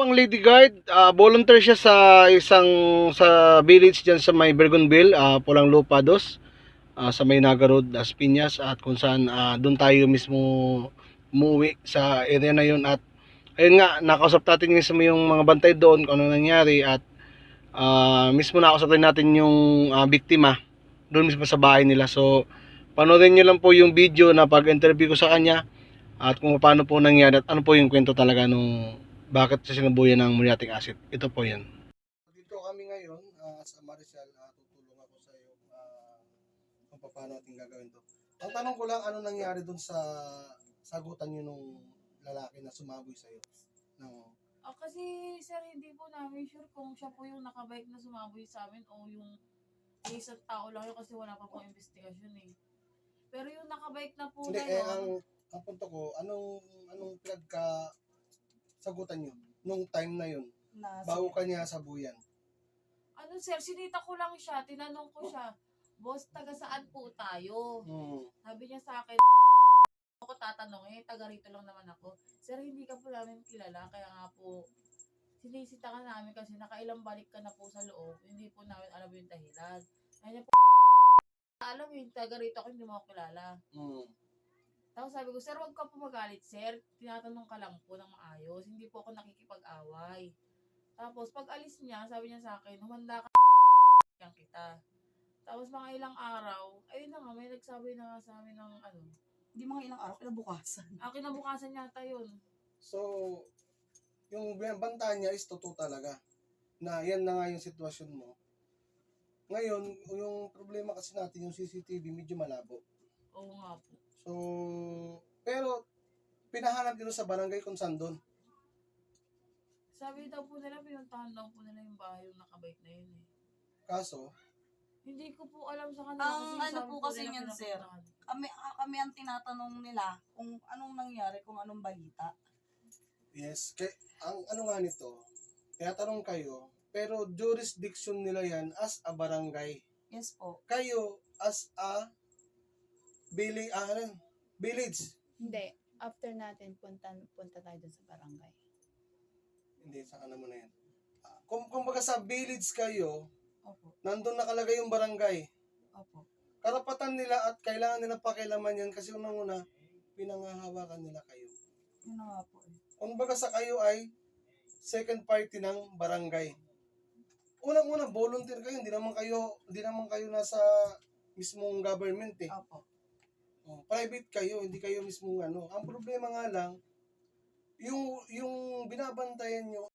ang lady guard, ah, volunteer siya sa isang sa village diyan sa may Bergonville, ah, Pulang Lupa dos, ah, sa may Naga Road, Las Piñas at kung saan ah, doon tayo mismo umuwi sa area na yun at ayun nga nakausap natin mismo yung mga bantay doon kung ano nangyari at ah, mismo nakausap natin yung ah, biktima doon mismo sa bahay nila. So panoorin niyo lang po yung video na pag-interview ko sa kanya at kung paano po nangyari at ano po yung kwento talaga nung bakit siya sinabuyan ng muriatic acid. Ito po yan. Dito kami ngayon ah, sa Maricel, uh, tutulong ako sa iyo ah, kung paano natin gagawin to. Ang tanong ko lang, ano nangyari dun sa sagutan niyo nung lalaki na sumaboy sa iyo? No. Ah, kasi sir, hindi po namin sure kung siya po yung nakabike na sumaboy sa amin o yung isang tao lang yun kasi wala pa pong investigasyon eh. Pero yung nakabike na po Hindi, na eh, yun, ang, ang punto ko, anong, anong pinagka sagutan niyo nung time na yun? na Bago ka niya sabuyan. ano sir, sinita ko lang siya, tinanong ko siya, boss, taga saan po tayo? Hmm. Sabi niya sa akin, ako tatanong eh, taga rito lang naman ako. Sir, hindi ka po namin kilala, kaya nga po, sinisita ka namin kasi nakailang balik ka na po sa loob, hindi po namin alam yung dahilan. Kaya niya po, alam yung taga rito ako, hindi mo ako kilala. Hmm. Tapos sabi ko, sir, wag ka po magalit, sir. Tinatanong ka lang po ng maayos. Hindi po ako nakikipag-away. Tapos, pag alis niya, sabi niya sa akin, humanda ka yan kita. Tapos, mga ilang araw, ayun na nga, may nagsabi na nga sa amin ng ano, Hindi mga ilang araw, kinabukasan. ah, kinabukasan yata yun. So, yung banta niya is totoo talaga. Na yan na nga yung sitwasyon mo. Ngayon, yung problema kasi natin, yung CCTV medyo malabo. Oo nga po. So, pero, pinahanap nyo sa barangay kung saan doon. Sabi daw po nila, pinuntahan daw po nila yung bahay yung nakabike na yun eh. Kaso, Hindi ko po alam sa kanila Ang kasi ano sabi po kasi nila yun, sir. Kami, ah, kami ang tinatanong nila kung anong nangyari, kung anong balita. yes, kay, ang ano nga nito, kaya tanong kayo, pero jurisdiction nila yan as a barangay. Yes po. Kayo as a village, ah, ano, village. Hindi. After natin, punta, punta tayo dun sa barangay. Hindi, sa ano mo na yan. Ah, Kung, kung baga sa village kayo, Opo. nandun nakalagay yung barangay. Opo. karapatan nila at kailangan nila pakialaman yan kasi unang-una, pinangahawakan nila kayo. Yun na nga po eh. Kung baga sa kayo ay second party ng barangay. Unang-una, volunteer kayo, hindi naman kayo, hindi naman kayo nasa mismong government eh. Opo. Oh, private kayo, hindi kayo mismong ano. Ang problema nga lang, yung yung binabantayan nyo